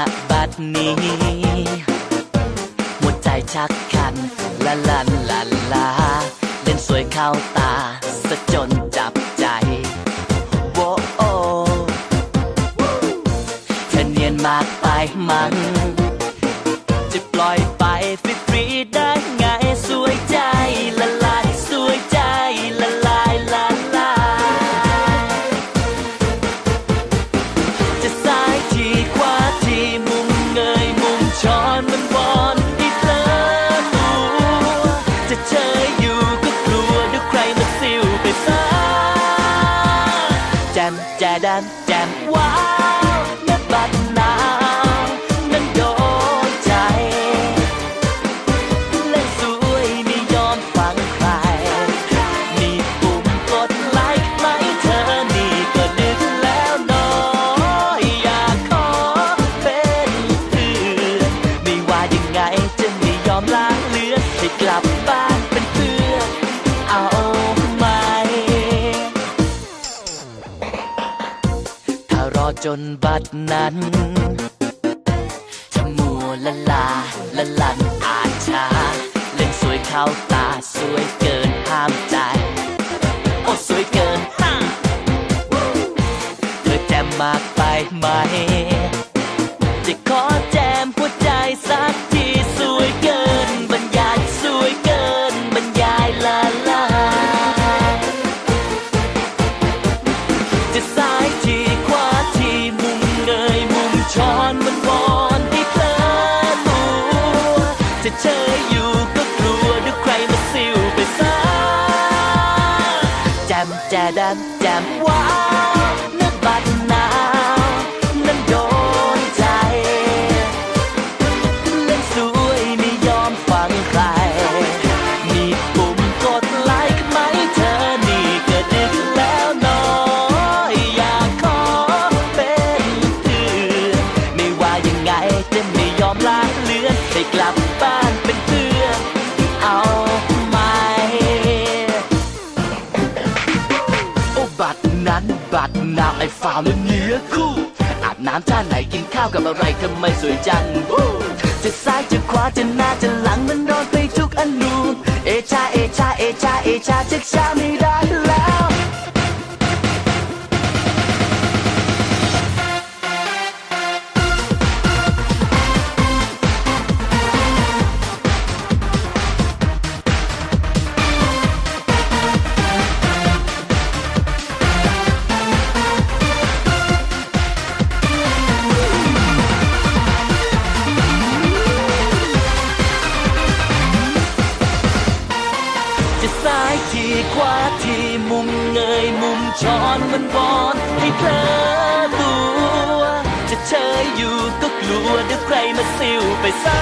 ารมณ์ณบัดนี้ หัวใจชักคันละลันลันลาเล่นสวยเข้าตาสะจนจับใจโวโอเธอเนียนมากไปมั้งจะปล่อยไปฟ แดนแจ่มว้า จนบัดนั้นจะมัวละลาละลันอาช้าเล่นสวยเข้าตาสวยเกินห้ามใจ โอ้สวยเกินห้าเธอแจมมากไปไหม จะขอแจมหัวใจสักทีสวยเกินบรรยายสวยเกินบรรยายละลายจะซ้ายทีขวาที เชยอยู่ก็กลัวเดี๋ยวใครมาซิวไปซะแจมแจดันแจมว้า บัตรนั้นบัตรนาวไอ้ฟาวแล้วเนื้อคู่ อาบน้ำท่าไหนกินข้าวกับอะไรทำไมสวยจังจะซ้ายจะขวาจะหน้าจะหลังมันโดนไปทุกอนูเอชาเอชาเอชาเอชาเช็คชาไม่ได้ จะซ้ายทีขวาทีมุมเงยมุมช้อนมันบอนให้เพลอตัว จะเชยอยู่ก็กลัวเดี๋ยวใครมาซิวไปซะ